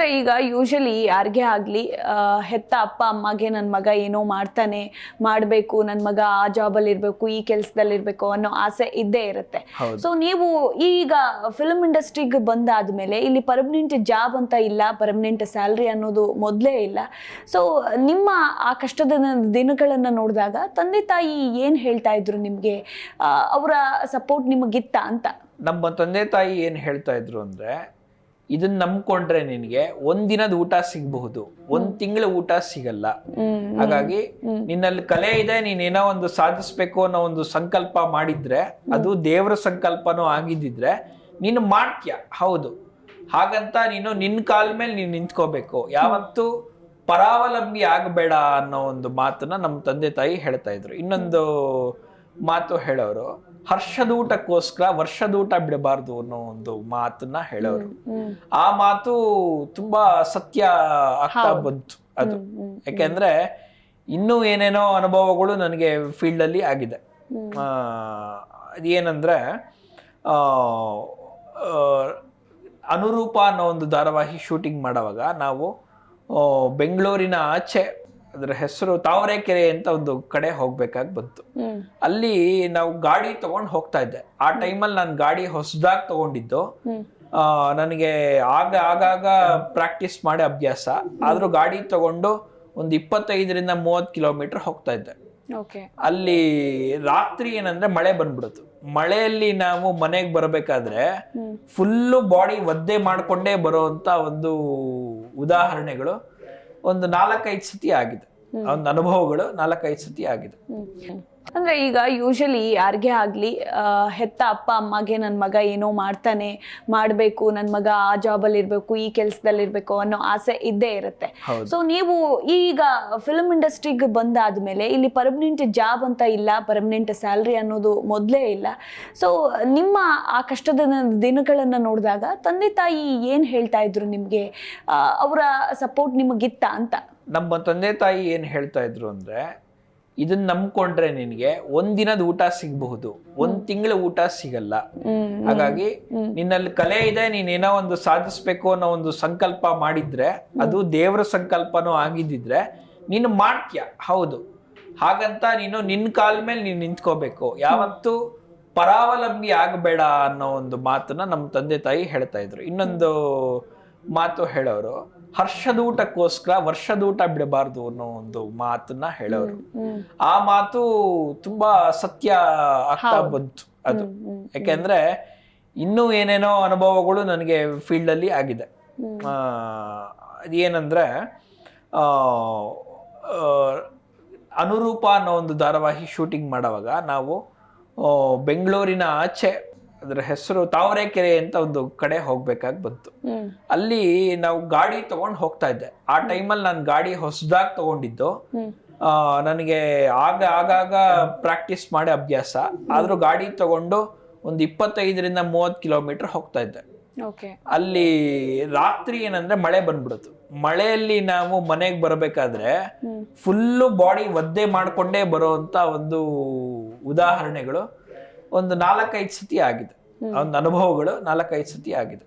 ಅಂದ್ರೆ ಈಗ ಯೂಶಲಿ ಯಾರಿಗೆ ಆಗ್ಲಿ ಹೆತ್ತ ಅಪ್ಪ ಅಮ್ಮಗೆ ನನ್ನ ಮಗ ಏನೋ ಮಾಡ್ತಾನೆ ಮಾಡಬೇಕು ನನ್ನ ಮಗ ಆ ಜಾಬಲ್ಲಿ ಇರಬೇಕು ಈ ಕೆಲಸದಲ್ಲಿ ಇರಬೇಕು ಅನ್ನೋ ಆಸೆ ಇದ್ದೇ ಇರುತ್ತೆ. ಸೊ ನೀವು ಈಗ ಫಿಲ್ಮ್ ಇಂಡಸ್ಟ್ರಿಗೆ ಬಂದಾದ್ಮೇಲೆ ಇಲ್ಲಿ ಪರ್ಮನೆಂಟ್ ಜಾಬ್ ಅಂತ ಇಲ್ಲ ಪರ್ಮನೆಂಟ್ ಸ್ಯಾಲ್ರಿ ಅನ್ನೋದು ಮೊದಲೇ ಇಲ್ಲ. ಸೊ ನಿಮ್ಮ ಆ ಕಷ್ಟದ ದಿನಗಳನ್ನು ನೋಡಿದಾಗ ತಂದೆ ತಾಯಿ ಏನು ಹೇಳ್ತಾ ಇದ್ರು ನಿಮಗೆ? ಅವರ ಸಪೋರ್ಟ್ ನಿಮಗಿತ್ತ ಅಂತ? ನಮ್ಮ ತಂದೆ ತಾಯಿ ಏನು ಹೇಳ್ತಾ ಇದ್ರು ಅಂದ್ರೆ ಇದನ್ನ ನಂಬ್ಕೊಂಡ್ರೆ ನಿನಗೆ ಒಂದಿನದ ಊಟ ಸಿಗಬಹುದು. ಒಂದ್ ತಿಂಗಳ ಊಟ ಸಿಗಲ್ಲ. ಹಾಗಾಗಿ ನಿನ್ನಲ್ಲಿ ಕಲೆ ಇದೆ ನೀನ್ ಏನೋ ಒಂದು ಸಾಧಿಸ್ಬೇಕು ಅನ್ನೋ ಒಂದು ಸಂಕಲ್ಪ ಮಾಡಿದ್ರೆ ಅದು ದೇವರ ಸಂಕಲ್ಪನೂ ಆಗಿದ್ದಿದ್ರೆ ನೀನು ಮಾಡ್ತೀಯ? ಹೌದು. ಹಾಗಂತ ನೀನು ನಿನ್ ಕಾಲ್ ಮೇಲೆ ನೀನು ನಿಂತ್ಕೋಬೇಕು. ಯಾವತ್ತು ಪರಾವಲಂಬಿ ಆಗಬೇಡ ಅನ್ನೋ ಒಂದು ಮಾತನ್ನ ನಮ್ಮ ತಂದೆ ತಾಯಿ ಹೇಳ್ತಾ ಇದ್ರು. ಇನ್ನೊಂದು ಮಾತು ಹೇಳೋರು. ಹರ್ಷದೂಟಕ್ಕೋಸ್ಕರ ವರ್ಷದೂಟ ಬಿಡಬಾರ್ದು ಅನ್ನೋ ಒಂದು ಮಾತನ್ನ ಹೇಳೋರು. ಆ ಮಾತು ತುಂಬಾ ಸತ್ಯ ಆಗ್ತಾ ಬಂತು ಅದು. ಯಾಕೆಂದ್ರೆ ಇನ್ನೂ ಏನೇನೋ ಅನುಭವಗಳು ನನಗೆ ಫೀಲ್ಡ್ ಅಲ್ಲಿ ಆಗಿದೆ ಏನಂದ್ರೆ ಅನುರೂಪ ಅನ್ನೋ ಒಂದು ಧಾರಾವಾಹಿ ಶೂಟಿಂಗ್ ಮಾಡುವಾಗ ನಾವು ಬೆಂಗಳೂರಿನ ಆಚೆ ಅದರ ಹೆಸರು ತಾವರೆಕೆರೆ ಅಂತ ಒಂದು ಕಡೆ ಹೋಗ್ಬೇಕಾಗಿ ಬಂತು. ಅಲ್ಲಿ ನಾವು ಗಾಡಿ ತಗೊಂಡ್ ಹೋಗ್ತಾ ಇದ್ದೆ. ಆ ಟೈಮಲ್ಲಿ ನಾನು ಗಾಡಿ ಹೊಸದಾಗಿ ತಗೊಂಡಿದ್ದು. ನನಗೆ ಆಗ ಆಗಾಗ ಪ್ರಾಕ್ಟೀಸ್ ಮಾಡಿ ಅಭ್ಯಾಸ. ಆದ್ರೂ ಗಾಡಿ ತಗೊಂಡು ಒಂದು ಇಪ್ಪತ್ತೈದರಿಂದ ಮೂವತ್ತು ಕಿಲೋಮೀಟರ್ ಹೋಗ್ತಾ ಇದ್ದೆ. ಅಲ್ಲಿ ರಾತ್ರಿ ಏನಂದ್ರೆ ಮಳೆ ಬಂದ್ಬಿಡುತ್ತು ಮಳೆಯಲ್ಲಿ ನಾವು ಮನೆಗೆ ಬರಬೇಕಾದ್ರೆ ಫುಲ್ಲು ಬಾಡಿ ಒದ್ದೆ ಮಾಡ್ಕೊಂಡೇ ಬರುವಂತ ಒಂದು ಉದಾಹರಣೆಗಳು. ಒಂದು ನಾಲ್ಕೈದು ಸತಿ ಆಗಿದೆ. ಒಂದು ಅನುಭವಗಳು ನಾಲ್ಕೈದು ಸತಿ ಆಗಿದೆ. ಅಂದ್ರೆ ಈಗ ಯೂಶಲಿ ಯಾರಿಗೆ ಆಗ್ಲಿ ಹೆತ್ತ ಅಪ್ಪ ಅಮ್ಮಗೆ ನನ್ನ ಮಗ ಏನೋ ಮಾಡ್ತಾನೆ ಮಾಡಬೇಕು ನನ್ನ ಮಗ ಆ ಜಾಬಲ್ಲಿ ಇರಬೇಕು ಈ ಕೆಲಸದಲ್ಲಿ ಇರಬೇಕು ಅನ್ನೋ ಆಸೆ ಇದ್ದೇ ಇರುತ್ತೆ. ಸೊ ನೀವು ಈಗ ಫಿಲ್ಮ್ ಇಂಡಸ್ಟ್ರಿಗೆ ಬಂದಾದ್ಮೇಲೆ ಇಲ್ಲಿ ಪರ್ಮನೆಂಟ್ ಜಾಬ್ ಅಂತ ಇಲ್ಲ ಪರ್ಮನೆಂಟ್ ಸ್ಯಾಲ್ರಿ ಅನ್ನೋದು ಮೊದಲೇ ಇಲ್ಲ. ಸೊ ನಿಮ್ಮ ಆ ಕಷ್ಟದ ದಿನಗಳನ್ನು ನೋಡಿದಾಗ ತಂದೆ ತಾಯಿ ಏನು ಹೇಳ್ತಾ ಇದ್ರು ನಿಮಗೆ? ಅವರ ಸಪೋರ್ಟ್ ನಿಮಗಿತ್ತ ಅಂತ? ನಮ್ಮ ತಂದೆ ತಾಯಿ ಏನ್ ಹೇಳ್ತಾ ಇದ್ರು ಅಂದ್ರೆ ಇದನ್ನ ನಂಬ್ಕೊಂಡ್ರೆ ನಿನಗೆ ಒಂದಿನದ ಊಟ ಸಿಗಬಹುದು. ಒಂದ್ ತಿಂಗಳ ಊಟ ಸಿಗಲ್ಲ. ಹಾಗಾಗಿ ನಿನ್ನಲ್ಲಿ ಕಲೆ ಇದೆ ನೀನೇನೋ ಒಂದು ಸಾಧಿಸ್ಬೇಕು ಅನ್ನೋ ಒಂದು ಸಂಕಲ್ಪ ಮಾಡಿದ್ರೆ ಅದು ದೇವರ ಸಂಕಲ್ಪನೂ ಆಗಿದ್ದಿದ್ರೆ ನೀನು ಮಾಡ್ತೀಯ? ಹೌದು. ಹಾಗಂತ ನೀನು ನಿನ್ ಕಾಲ್ ಮೇಲೆ ನೀನು ನಿಂತ್ಕೋಬೇಕು. ಯಾವತ್ತು ಪರಾವಲಂಬಿ ಆಗಬೇಡ ಅನ್ನೋ ಒಂದು ಮಾತನ್ನ ನಮ್ಮ ತಂದೆ ತಾಯಿ ಹೇಳ್ತಾ ಇದ್ರು. ಇನ್ನೊಂದು ಮಾತು ಹೇಳೋರು ಹರ್ಷದೂಟಕ್ಕೋಸ್ಕರ ವರ್ಷದೂಟ ಬಿಡಬಾರ್ದು ಅನ್ನೋ ಒಂದು ಮಾತನ್ನ ಹೇಳೋರು. ಆ ಮಾತು ತುಂಬಾ ಸತ್ಯ ಆಗ್ತಾ ಬಂತು ಅದು. ಯಾಕೆಂದ್ರೆ ಇನ್ನೂ ಏನೇನೋ ಅನುಭವಗಳು ನನಗೆ ಫೀಲ್ಡ್ ಅಲ್ಲಿ ಆಗಿದೆ ಏನಂದ್ರೆ ಅನುರೂಪ ಅನ್ನೋ ಒಂದು ಧಾರಾವಾಹಿ ಶೂಟಿಂಗ್ ಮಾಡುವಾಗ ನಾವು ಬೆಂಗಳೂರಿನ ಆಚೆ ಅದರ ಹೆಸರು ತಾವರೆಕೆರೆ ಅಂತ ಒಂದು ಕಡೆ ಹೋಗ್ಬೇಕಾಗಿ ಬಂತು. ಅಲ್ಲಿ ನಾವು ಗಾಡಿ ತಗೊಂಡು ಹೋಗ್ತಾ ಇದ್ದೆ. ಆ ಟೈಮಲ್ಲಿ ನಾನು ಗಾಡಿ ಹೊಸದಾಗಿ ತಗೊಂಡಿದ್ದು. ನನಗೆ ಆಗ ಆಗಾಗ ಪ್ರಾಕ್ಟೀಸ್ ಮಾಡಿ ಅಭ್ಯಾಸ. ಆದ್ರೂ ಗಾಡಿ ತಗೊಂಡು ಒಂದು ಇಪ್ಪತ್ತೈದರಿಂದ ಮೂವತ್ತು ಕಿಲೋಮೀಟರ್ ಹೋಗ್ತಾ ಇದ್ದೆ. ಓಕೆ. ಅಲ್ಲಿ ರಾತ್ರಿ ಏನಂದ್ರೆ ಮಳೆ ಬಂದ್ಬಿಡುತ್ತು ಮಳೆಯಲ್ಲಿ ನಾವು ಮನೆಗೆ ಬರಬೇಕಾದ್ರೆ ಫುಲ್ಲು ಬಾಡಿ ಒದ್ದೆ ಮಾಡ್ಕೊಂಡೇ ಬರುವಂತ ಒಂದು ಉದಾಹರಣೆಗಳು. ಒಂದು ನಾಲ್ಕೈದು ಸತಿ ಆಗಿದೆ. ಒಂದು ಅನುಭವಗಳು ನಾಲ್ಕೈದು ಸತಿ ಆಗಿದೆ.